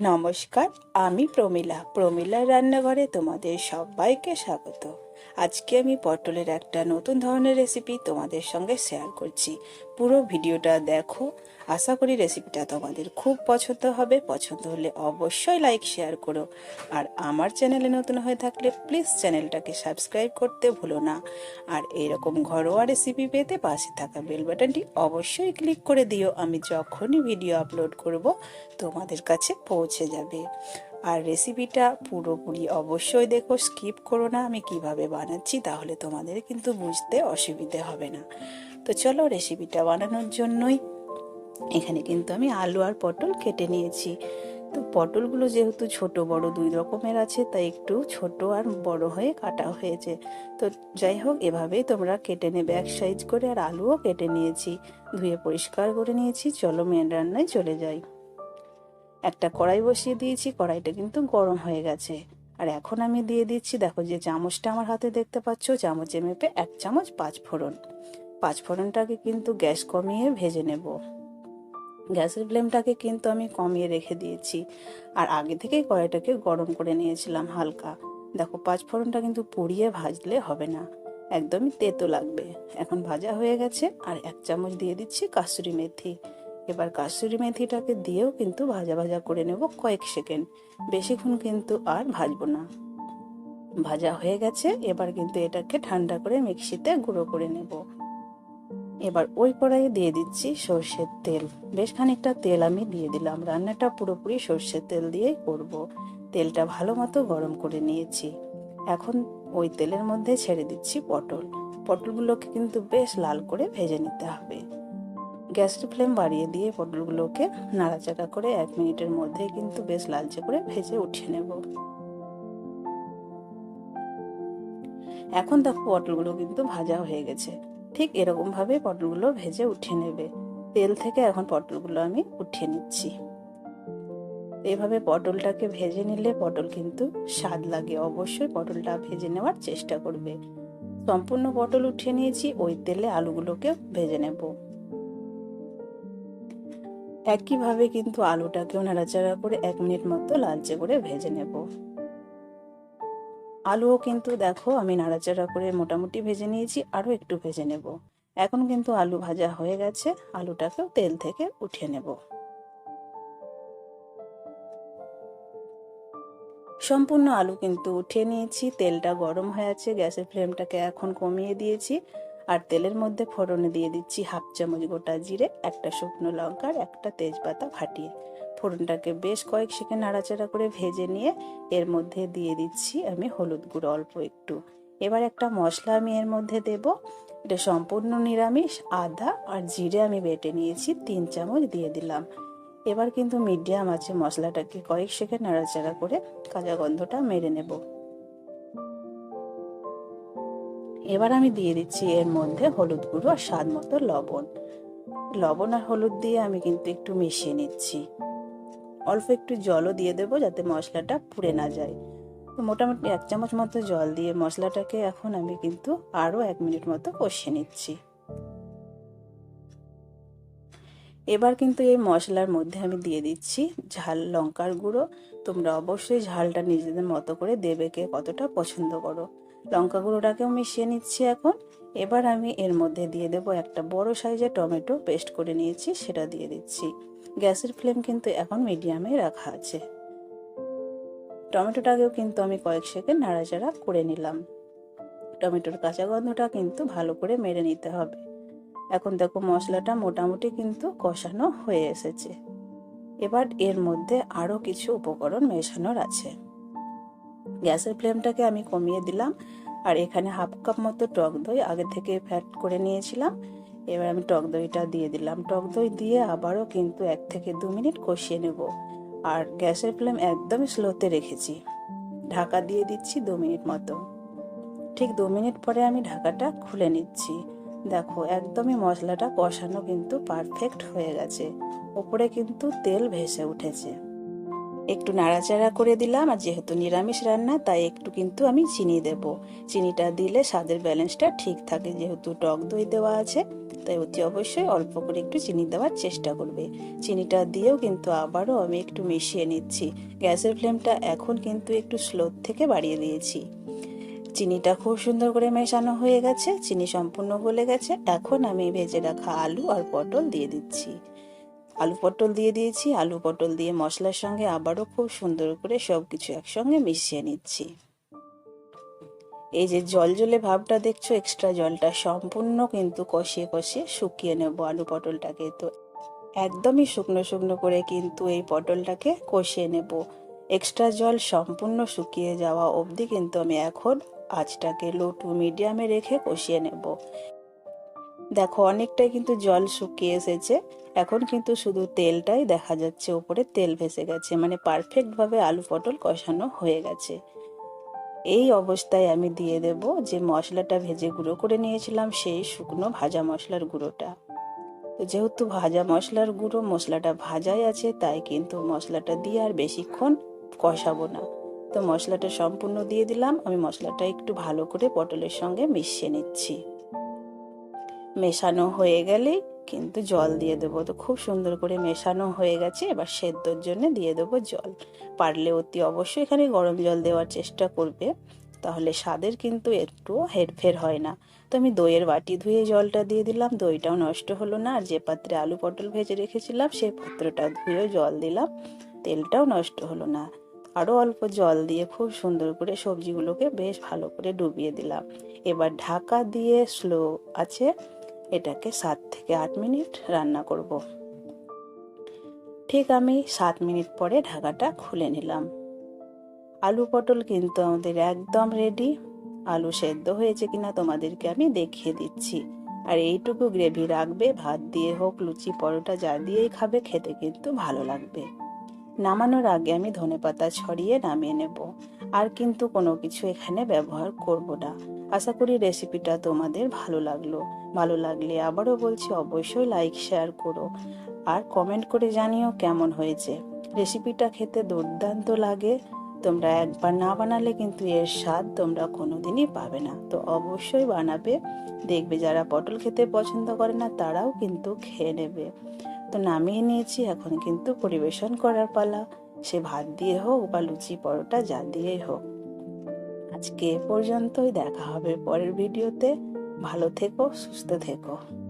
নমস্কার আমি প্রমিলা। প্রমিলা রান্নাঘরে তোমাদের সবাইকে স্বাগত। আজকে আমি পটলের একটা নতুন ধরনের রেসিপি তোমাদের সঙ্গে শেয়ার করছি। পুরো ভিডিওটা দেখো। আশা করি রেসিপিটা তোমাদের খুব পছন্দ হবে। পছন্দ হলে অবশ্যই লাইক শেয়ার করো। আর আমার চ্যানেলে নতুন হয়ে থাকলে প্লিজ চ্যানেলটাকে সাবস্ক্রাইব করতে ভুলো না। আর এরকম ঘরোয়া রেসিপি পেতে পাশে থাকা বেল বাটনটি অবশ্যই ক্লিক করে দিও। আমি যখনই ভিডিও আপলোড করব, তোমাদের কাছে পৌঁছে যাবে। আর রেসিপিটা পুরোপুরি অবশ্যই দেখো স্কিপ করো না। আমি কীভাবে বানাচ্ছি তাহলে তোমাদের কিন্তু বুঝতে অসুবিধে হবে না। তো চলো রেসিপিটা বানানোর জন্যই এখানে কিন্তু আমি আলু আর পটল কেটে নিয়েছি। তো পটলগুলো যেহেতু ছোট, বড় দুই রকমের আছে, তাই একটু ছোট আর বড় হয়ে কাটা হয়েছে। তো যাই হোক, এভাবেই তোমরা কেটে নেবে এক সাইজ করে। আর আলুও কেটে নিয়েছি। ধুয়ে পরিষ্কার করে নিয়েছি। চলো মেন রান্নায় চলে যাই। একটা কড়াই বসিয়ে দিয়েছি, কড়াইটা কিন্তু গরম হয়ে গেছে। আর এখন আমি দিয়ে দিচ্ছি, দেখো যে চামচটা আমার হাতে দেখতে পাচ্ছ, চামচে মেপে এক চামচ পাঁচ ফোড়ন। পাঁচ ফোড়নটাকে কিন্তু গ্যাস কমিয়ে ভেজে নেব। গ্যাসের ফ্লেমটাকে কিন্তু আমি কমিয়ে রেখে দিয়েছি। আর আগে থেকেই কড়াইটাকে গরম করে নিয়েছিলাম হালকা। দেখো, পাঁচ ফোড়নটা কিন্তু পুড়িয়ে ভাজলে হবে না। একদমই তেতো লাগবে। এখন ভাজা হয়ে গেছে, আর এক চামচ দিয়ে দিচ্ছি কাসুরি মেথি। এবার কাসুরি মেথিটাকে দিয়েও কিন্তু ভাজা ভাজা করে নেব কয়েক সেকেন্ড। বেশিক্ষণ কিন্তু আর ভাজবো না। ভাজা হয়ে গেছে, এবার কিন্তু এটাকে ঠান্ডা করে মিক্সিতে গুঁড়ো করে নেব। এবার ওই কড়াইয়ে দিয়ে দিচ্ছি সর্ষের তেল। বেশ খানিকটা তেল আমি দিয়ে দিলাম। রান্নাটা পুরোপুরি সর্ষের তেল দিয়েই করব। তেলটা ভালো মতো গরম করে নিয়েছি। এখন ওই তেলের মধ্যে ছেড়ে দিচ্ছি পটল। পটলগুলোকে কিন্তু বেশ লাল করে ভেজে নিতে হবে। গ্যাসের ফ্লেম বাড়িয়ে দিয়ে পটলগুলোকে নাড়াচাড়া করে এক মিনিটের মধ্যে কিন্তু বেশ লালচে করে ভেজে উঠিয়ে নেব। এখন দেখো পটলগুলো কিন্তু ভাজা হয়ে গেছে। ঠিক এরকম ভাবে পটলগুলো ভেজে উঠিয়ে নেবে। তেল থেকে এখন পটলগুলো আমি উঠিয়ে নিচ্ছি। এভাবে পটলটাকে ভেজে নিলে পটল কিন্তু স্বাদ লাগে। অবশ্যই পটলটা ভেজে নেওয়ার চেষ্টা করবে। সম্পূর্ণ পটল উঠিয়ে নিয়েছি, ওই তেলে আলুগুলোকে ভেজে নেব। একইভাবে কিন্তু আলুটাকেও নাড়াচাড়া করে এক মিনিট মতো লালচে করে ভেজে নেব। আলুও কিন্তু দেখো আমি নাড়াচাড়া করে মোটামুটি ভেজে নিয়েছি, আরও একটু ভেজে নেব। এখন কিন্তু আলু ভাজা হয়ে গেছে, আলুটাকেও তেল থেকে উঠিয়ে নেব। সম্পূর্ণ আলু কিন্তু উঠিয়ে নিয়েছি, তেলটা গরম হয়ে আছে, গ্যাসের ফ্লেমটাকে এখন কমিয়ে দিয়েছি। আর তেলের মধ্যে ফোড়নে দিয়ে দিচ্ছি হাফ চামচ গোটা জিরে, একটা শুকনো লঙ্কার একটা তেজপাতা ফাটিয়ে। ফোড়নটাকে বেশ কয়েক সেকেন্ড নাড়াচাড়া করে ভেজে নিয়ে এর মধ্যে দিয়ে দিচ্ছি আমি হলুদ গুঁড়ো অল্প একটু। এবার একটা মশলা আমি এর মধ্যে দেব। এটা সম্পূর্ণ নিরামিষ, আদা আর জিরে আমি বেটে নিয়েছি, তিন চামচ দিয়ে দিলাম। এবার কিন্তু মিডিয়াম আছে মশলাটাকে কয়েক সেকেন্ড নাড়াচাড়া করে কাঁচা গন্ধটা মেরে নেব। এবার আমি দিয়ে দিচ্ছি এর মধ্যে হলুদ গুঁড়ো আর স্বাদ মতো লবণ। লবণ আর হলুদ দিয়ে আমি কিন্তু একটু মিশিয়ে নিচ্ছি। অল্প একটু জলও দিয়ে দেবো যাতে মশলাটা পুড়ে না যায়। তো মোটামুটি এক চামচ মতো জল দিয়ে মশলাটাকে এখন আমি কিন্তু আরও এক মিনিট মতো কষিয়ে নিচ্ছি। এবার কিন্তু এই মশলার মধ্যে আমি দিয়ে দিচ্ছি ঝাল লঙ্কার গুঁড়ো। তোমরা অবশ্যই ঝালটা নিজেদের মতো করে দেবে কে কতটা পছন্দ করো। লঙ্কা গুঁড়োটাকেও মিশিয়ে নিচ্ছি এখন। এবার আমি এর মধ্যে দিয়ে দেবো একটা বড় সাইজের টমেটো পেস্ট করে নিয়েছি, সেটা দিয়ে দিচ্ছি। গ্যাসের ফ্লেম কিন্তু এখন মিডিয়ামে রাখা আছে। টমেটোটাকেও কিন্তু আমি কয়েক সেকেন্ড নাড়াচাড়া করে নিলাম। টমেটোর কাঁচা গন্ধটা কিন্তু ভালো করে মেরে নিতে হবে। এখন দেখো মশলাটা মোটামুটি কিন্তু কষানো হয়ে এসেছে। এবার এর মধ্যে আরও কিছু উপকরণ মেশানোর আছে। গ্যাসের ফ্লেমটাকে আমি কমিয়ে দিলাম আর এখানে হাফ কাপ মতো টক দই আগে থেকে ফ্যাট করে নিয়েছিলাম। এবার আমি টক দইটা দিয়ে দিলাম। টক দই দিয়ে আবারও কিন্তু এক থেকে দু মিনিট কষিয়ে নেব। আর গ্যাসের ফ্লেম একদমই স্লোতে রেখেছি। ঢাকা দিয়ে দিচ্ছি দু মিনিট মতো। ঠিক দু মিনিট পরে আমি ঢাকাটা খুলে নিচ্ছি। দেখো, একদমই মশলাটা কষানো কিন্তু পারফেক্ট হয়ে গেছে। ওপরে কিন্তু তেল ভেসে উঠেছে। একটু নাড়াচাড়া করে দিলাম, আর যেহেতু নিরামিষ রান্না, তাই একটু কিন্তু আমি চিনি দেব। চিনিটা দিলে স্বাদের ব্যালেন্সটা ঠিক থাকে, যেহেতু টক দই দেওয়া আছে, তাই অতি অবশ্যই অল্প করে একটু চিনি দেওয়ার চেষ্টা করবে। চিনিটা দিয়েও কিন্তু আবারও আমি একটু মিশিয়ে নিচ্ছি। গ্যাসের ফ্লেমটা এখন কিন্তু একটু স্লো থেকে বাড়িয়ে দিয়েছি। চিনিটা খুব সুন্দর করে মেশানো হয়ে গেছে, চিনি সম্পূর্ণ গলে গেছে। এখন আমি ভেজে রাখা আলু আর পটল দিয়ে দিচ্ছি। আলু পটল দিয়ে দিয়েছি, আলু পটল দিয়ে মশলার সঙ্গে আবারও খুব সুন্দর করে সব কিছু একসঙ্গে মিশিয়ে নিচ্ছি। এই যে জল জলে ভাবটা দেখছ এক্সট্রা জলটা সম্পূর্ণ কিন্তু কষিয়ে কষিয়ে শুকিয়ে নেব আলু পটলটাকে। তো একদমই শুকনো শুকনো করে কিন্তু এই পটলটাকে কষিয়ে নেব। এক্সট্রা জল সম্পূর্ণ শুকিয়ে যাওয়া অবধি কিন্তু আমি এখন আঁচটাকে লো টু মিডিয়ামে রেখে কষিয়ে নেব। দেখো, অনেকটাই কিন্তু জল শুকিয়ে এসেছে। এখন কিন্তু শুধু তেলটাই দেখা যাচ্ছে ওপরে তেল ভেসে গেছে। মানে পারফেক্টভাবে আলু পটল কষানো হয়ে গেছে। এই অবস্থায় আমি দিয়ে দেব যে মশলাটা ভেজে গুঁড়ো করে নিয়েছিলাম, সেই শুকনো ভাজা মশলার গুঁড়োটা। তো যেহেতু ভাজা মশলার গুঁড়ো, মশলাটা ভাজাই আছে, তাই কিন্তু মশলাটা দিয়ে আর বেশিক্ষণ কষাবো না। তো মশলাটা সম্পূর্ণ দিয়ে দিলাম, আমি মশলাটা একটু ভালো করে পটলের সঙ্গে মিশিয়ে নিচ্ছি। মেশানো হয়ে গেলেই কিন্তু জল দিয়ে দেবো। তো খুব সুন্দর করে মেশানো হয়ে গেছে, এবার সেদ্ধর জন্য দিয়ে দেবো জল। পারলে অতি অবশ্যই এখানে গরম জল দেওয়ার চেষ্টা করবে, তাহলে স্বাদের কিন্তু একটু হেরফের হয় না। তো আমি দইয়ের বাটি ধুয়ে জলটা দিয়ে দিলাম, দইটাও নষ্ট হলো না, আর যে পাত্রে আলু পটল ভেজে রেখেছিলাম সেই পাত্রটা ধুয়েও জল দিলাম, তেলটাও নষ্ট হলো না। আরও অল্প জল দিয়ে খুব সুন্দর করে সবজিগুলোকে বেশ ভালো করে ডুবিয়ে দিলাম। এবার ঢাকা দিয়ে স্লো আছে এটাকে সাত থেকে আট মিনিট রান্না করব। ঠিক আমি সাত মিনিট পরে ঢাকাটা খুলে নিলাম। আলু পটল কিন্তু আমাদের একদম রেডি আলু সেদ্ধ হয়েছে কিনা তোমাদেরকে আমি দেখিয়ে দিচ্ছি। আর এইটুকু গ্রেভি রাখবে, ভাত দিয়ে হোক, লুচি, পরোটা, যা দিয়েই খাবে, খেতে কিন্তু ভালো লাগবে। নামানোর আগে আমি ধনেপাতা ছড়িয়ে নামিয়ে নেব। আর কিন্তু কোনো কিছু এখানে ব্যবহার করব না। আশা করি রেসিপিটা তোমাদের ভালো লাগল। ভালো লাগলে আবারও বলছি অবশ্যই লাইক শেয়ার করো। আর কমেন্ট করে জানিও কেমন হয়েছে। রেসিপিটা খেতে দুর্দান্ত লাগে। তোমরা একবার না বানালে কিন্তু এর স্বাদ তোমরা কোনোদিনই পাবে না। তো অবশ্যই বানাবে। দেখবে যারা পটল খেতে পছন্দ করে না, তারাও কিন্তু খেয়ে নেবে। তো নামিয়ে নিয়েছি, এখন কিন্তু পরিবেশন করার পালা। সে ভাত দিয়ে হোক বা লুচি পরোটা, যা দিয়েই হোক। আজকে পর্যন্তই দেখা হবে পরের ভিডিওতে। ভালো থেকো সুস্থ থেকো।